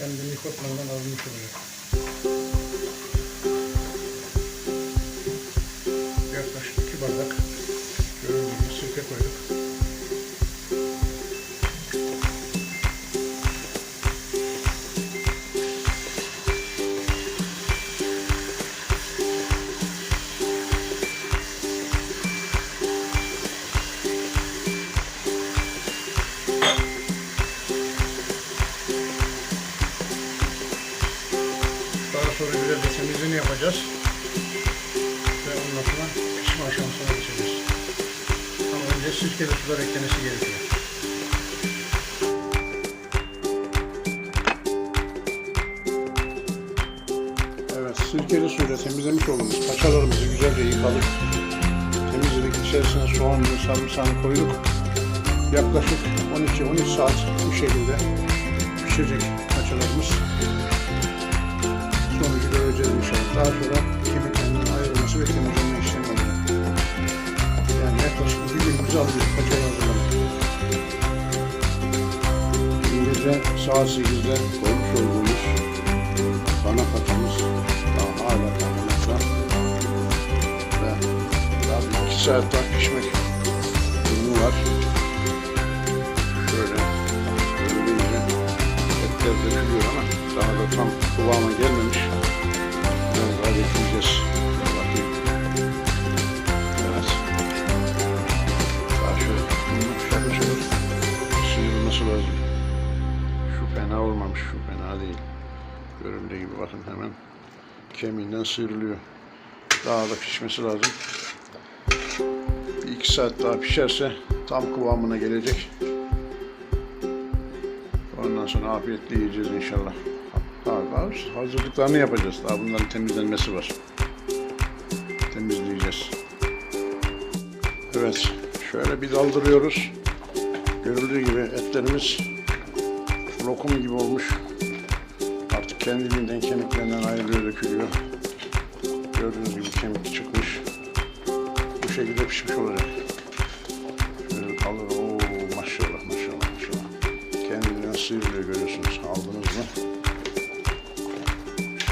De mikroplarından alınmış oluyor. Yaklaşık iki bardak gördüğünüz gibi sirke koyduk. Sonra güzel de temizliğini yapacağız. Ve ondan sonra pişme aşamasına geçeceğiz. Ama önce sirkeli sular eklemesi gerekiyor. Evet, sirkeli suyla temizlemiş olduğumuz paçalarımızı güzelce yıkadık. Temizledik. İçerisine soğanlı, sarımsağını koyduk. Yaklaşık 12-13 saat bu şekilde pişecek paçalarımız göreceğiz inşallah. Daha sonra kemiklerinden ayrılması ve temizlenme işlemleri. Yani yaklaşık bir günümüzü alıyor paçayı hazırlamak. Dün gece saat 8'de koymuş olduğumuz bana paçamız daha hala kaynamazsa ve daha bir iki saat daha pişmek durumu var. Şöyle görüldüğünce etler dökülüyor ama daha da tam kıvama gelmemiş. Göründüğü gibi bakın hemen kemiğinden sıyrılıyor. Daha da pişmesi lazım. Bir iki saat daha pişerse tam kıvamına gelecek. Ondan sonra afiyetle yiyeceğiz inşallah. Daha hazırlıklarını yapacağız. Daha bunların temizlenmesi var. Temizleyeceğiz. Evet. Şöyle bir daldırıyoruz. Görüldüğü gibi etlerimiz lokum gibi olmuş. Artık kendiliğinden kemiklerinden ayrılıyor, dökülüyor. Gördüğünüz gibi kemik çıkmış. Bu şekilde pişmiş olacak. Şöyle kalır. Oo maşallah maşallah maşallah. Kendinden sıyrılıyor görüyorsunuz. Aldınız mı?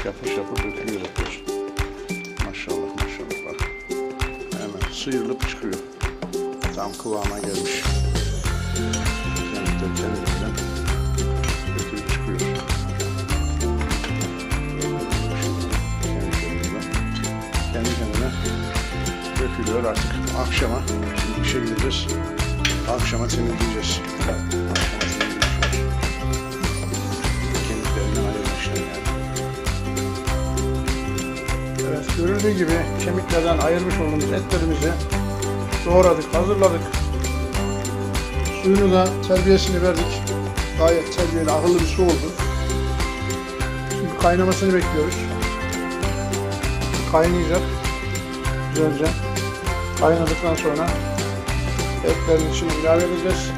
Yapış yapış dökülüyor yapıyor. Maşallah maşallah bak. Hemen sıyrılıp çıkıyor. Tam kıvama gelmiş. Dökülüyor artık. Akşama şimdi işe gideceğiz. Akşama temizleyeceğiz. Kemiklerinden ayırmışlar yani. Evet, görüldüğü gibi kemiklerden ayırmış olduğumuz etlerimizi doğradık, hazırladık. Suyunu da terbiyesini verdik. Gayet terbiyeli, akıllı bir su oldu. Şimdi kaynamasını bekliyoruz. Kaynayacak. Güzelce. Kaynadıktan sonra etlerin içine ilave edeceğiz.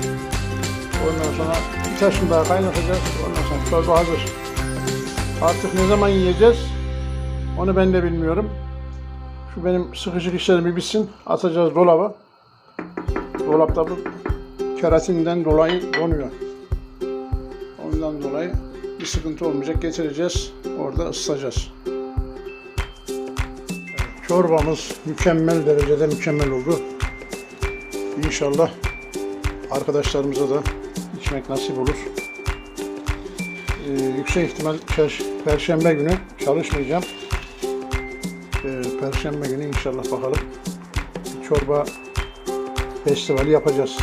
Ondan sonra bir taşını daha kaynatacağız. Ondan sonra çorba hazır. Artık ne zaman yiyeceğiz? Onu ben de bilmiyorum. Şu benim sıkışık işlerim bir bitsin. Atacağız dolaba. Dolapta bu keratinden dolayı donuyor. Ondan dolayı bir sıkıntı olmayacak. Getireceğiz. Orada ısıtacağız. Çorbamız mükemmel derecede mükemmel oldu. İnşallah arkadaşlarımıza da içmek nasip olur. Ee, yüksek ihtimal Perşembe günü çalışmayacağım. Ee, Perşembe günü inşallah bakalım çorba festivali yapacağız.